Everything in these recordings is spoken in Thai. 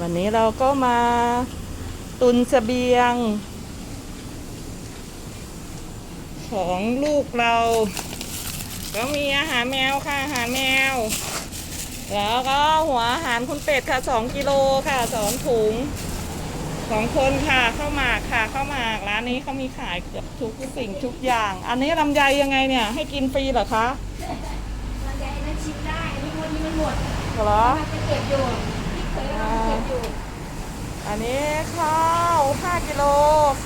วันนี้เราก็มาตุนเสบียง ของลูกเรา ก็มีอาหารแมวค่ะอาหารแมว แล้วก็หัวอาหารคุณเป็ดค่ะสองกิโลค่ะสองถุงสองคนค่ะข้าวหมากค่ะข้าวหมากร้านนี้เขามีขายเกือบทุกสิ่งทุกอย่าง อันนี้ลำไยยังไงเนี่ย ให้กินฟรีเหรอคะมันจะไอ้นั่นชิมได้อันนี้วันนี้มันหมดเหรอมันจะเก็บอยู่ที่เคยเอามาเก็บอยู่อันนี้ข้าว5กิโล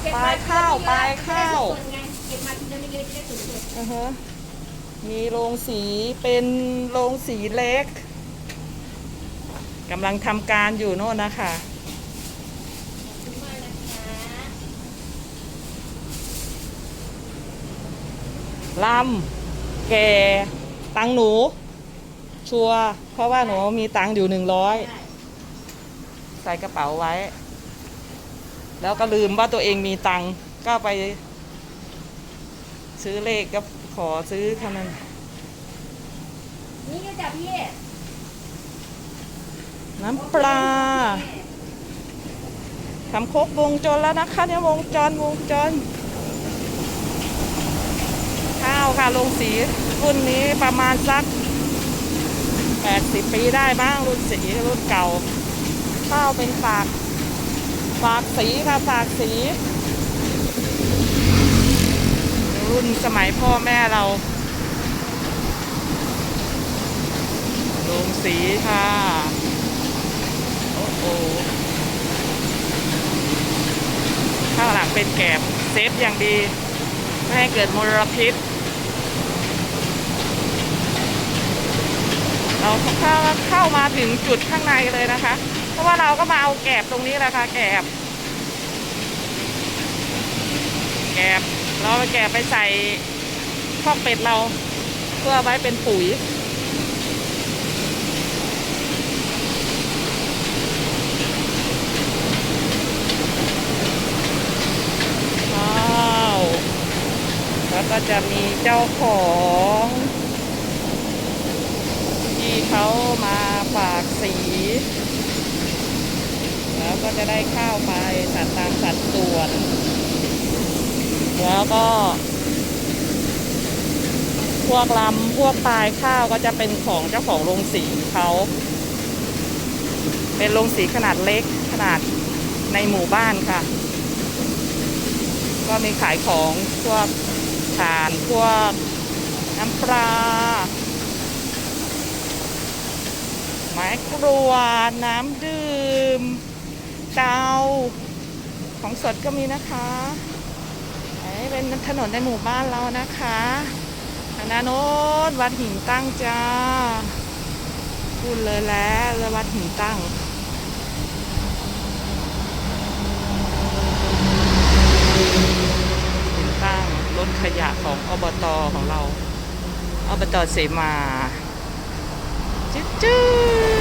เก็บปมลายข้าวทีปละลายข้าวได้ส่นไงเก็บมาทีละนิดๆได้ส่วนอือฮะมีโรงสีเป็นโรงสีเล็กกำลังทำการอยู่โน่นนะคะๆขอบคุณมากนะคะลำแก่ตังหนู ชัวร์เพราะว่าหนูมีตังค์อยู่หนึ่งร้อยได้ ใส่กระเป๋าไว้ แล้วก็ลืมว่าตัวเองมีตังค์ก็ไป ซื้อเลขก็ขอซื้อเท่านั้นนี่ก็จับพี่น้ำปลาทำครบวงจรแล้วนะคะเนี่ยวงจรวงจร ข้าวค่ะลงสีรุ่นนี้ประมาณสัก 80 ปีได้บ้างรุ่นสีรุ่นเก่า ข้าวเป็นฝากฝากสีค่ะฝากสี รุ่นสมัยพ่อแม่เราลงสีค่ะ โอ้โหข้างหลังเป็นแกบเซฟอย่างดี ไม่ให้เกิดมลพิษ เราเข้าเข้ามาถึงจุดข้างในเลยนะคะ เพราะว่าเราก็มาเอาแกบตรงนี้แหละค่ะแกบ แกบเราเอาแกบไปใส่คอกเป็ดเราเพื่อไว้เป็นปุ๋ยแล้วก็จะมีเจ้าของ ที่เขามาฝาก สี แล้วก็จะได้ข้าวไปสัดตามสัดส่วน แล้วก็ พวกลำพวกปลายข้าวก็จะเป็นของเจ้าของโรงสีเขาเป็นโรงสีขนาดเล็กขนาดในหมู่บ้านค่ะ ก็มีขายของพวกถ่านพวกน้ำปลา ไม้กรวน้ำดื่ม เตา ของสดก็มีนะคะนี่เป็นถนนในหมู่บ้านเรานะคะทางด้านโน้นวัดหินตั้งจ้าพูดเลยแล้วแล้ววัดหินตั้งหินตั้งรถขยะของอบตของเราอบตเสมาจืดจืด